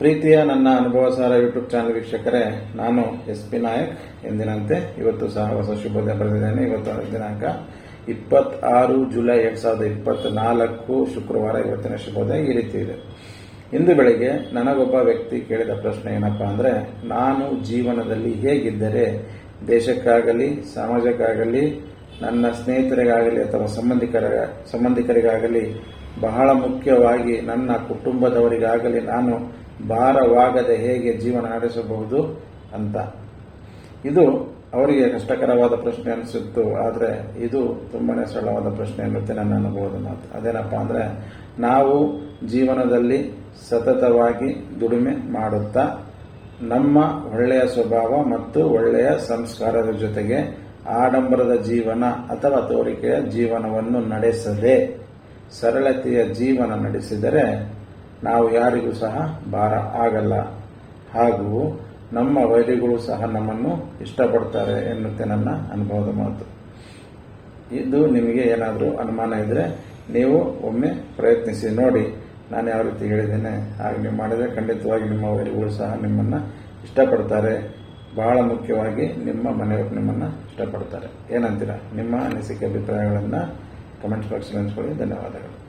ಪ್ರೀತಿಯ ನನ್ನ ಅನುಭವ ಸಾರ ಯೂಟ್ಯೂಬ್ ಚಾನಲ್ ವೀಕ್ಷಕರೇ, ನಾನು ಎಸ್ ಪಿ ನಾಯಕ್. ಎಂದಿನಂತೆ ಇವತ್ತು ಸಹ ಹೊಸ ಶುಭೋದಯ ಬರೆದಿದ್ದೇನೆ. ಇವತ್ತು ದಿನಾಂಕ ಇಪ್ಪತ್ತಾರು ಜುಲೈ ಎರಡ್ ಸಾವಿರದ ಇಪ್ಪತ್ನಾಲ್ಕು ಶುಕ್ರವಾರ ಇವತ್ತಿನ ಶುಭೋದಯ ಈ ರೀತಿ ಇದೆ. ಇಂದು ಬೆಳಿಗ್ಗೆ ನನಗೊಬ್ಬ ವ್ಯಕ್ತಿ ಕೇಳಿದ ಪ್ರಶ್ನೆ ಏನಪ್ಪಾ ಅಂದ್ರೆ, ನಾನು ಜೀವನದಲ್ಲಿ ಹೇಗಿದ್ದರೆ ದೇಶಕ್ಕಾಗಲಿ, ಸಮಾಜಕ್ಕಾಗಲಿ ನನ್ನ ಸ್ನೇಹಿತರಿಗಾಗಲಿ ಅಥವಾ ಸಂಬಂಧಿಕರ ಸಂಬಂಧಿಕರಿಗಾಗಲಿ ಬಹಳ ಮುಖ್ಯವಾಗಿ ನನ್ನ ಕುಟುಂಬದವರಿಗಾಗಲಿ ನಾನು ಭಾರವಾಗದೆ ಹೇಗೆ ಜೀವನ ನಡೆಸಬಹುದು ಅಂತ. ಇದು ಅವರಿಗೆ ಕಷ್ಟಕರವಾದ ಪ್ರಶ್ನೆ ಅನಿಸಿತ್ತು, ಆದರೆ ಇದು ತುಂಬಾ ಸರಳವಾದ ಪ್ರಶ್ನೆ ಅನ್ನುತ್ತೆ ನನ್ನ ಅನುಭವದ ಮಾತು. ಅದೇನಪ್ಪ ಅಂದರೆ, ನಾವು ಜೀವನದಲ್ಲಿ ಸತತವಾಗಿ ದುಡಿಮೆ ಮಾಡುತ್ತಾ ನಮ್ಮ ಒಳ್ಳೆಯ ಸ್ವಭಾವ ಮತ್ತು ಒಳ್ಳೆಯ ಸಂಸ್ಕಾರದ ಜೊತೆಗೆ ಆಡಂಬರದ ಜೀವನ ಅಥವಾ ತೋರಿಕೆಯ ಜೀವನವನ್ನು ನಡೆಸದೆ ಸರಳತೆಯ ಜೀವನ ನಡೆಸಿದರೆ ನಾವು ಯಾರಿಗೂ ಸಹ ಭಾರ ಆಗಲ್ಲ. ಹಾಗೂ ನಮ್ಮ ವೈರಿಗಳು ಸಹ ನಮ್ಮನ್ನು ಇಷ್ಟಪಡ್ತಾರೆ ಎನ್ನುತ್ತೆ ನನ್ನ ಅನುಭವದ ಮಾತು. ಇದು ನಿಮಗೆ ಏನಾದರೂ ಅನುಮಾನ ಇದ್ದರೆ ನೀವು ಒಮ್ಮೆ ಪ್ರಯತ್ನಿಸಿ ನೋಡಿ. ನಾನು ಯಾವ ರೀತಿ ಹೇಳಿದ್ದೇನೆ, ಹಾಗೆ ನೀವು ಮಾಡಿದರೆ ಖಂಡಿತವಾಗಿ ನಿಮ್ಮ ವೈರಿಗಳು ಸಹ ನಿಮ್ಮನ್ನು ಇಷ್ಟಪಡ್ತಾರೆ. ಬಹಳ ಮುಖ್ಯವಾಗಿ ನಿಮ್ಮ ಮನೆಯವರು ನಿಮ್ಮನ್ನು ಇಷ್ಟಪಡ್ತಾರೆ. ಏನಂತೀರಾ? ನಿಮ್ಮ ಅನಿಸಿಕೆ ಅಭಿಪ್ರಾಯಗಳನ್ನು ಕಮೆಂಟ್ಸ್ ಬಾಕ್ಸಲ್ಲಿ ಹಂಚ್ಕೊಳ್ಳಿ. ಧನ್ಯವಾದಗಳು.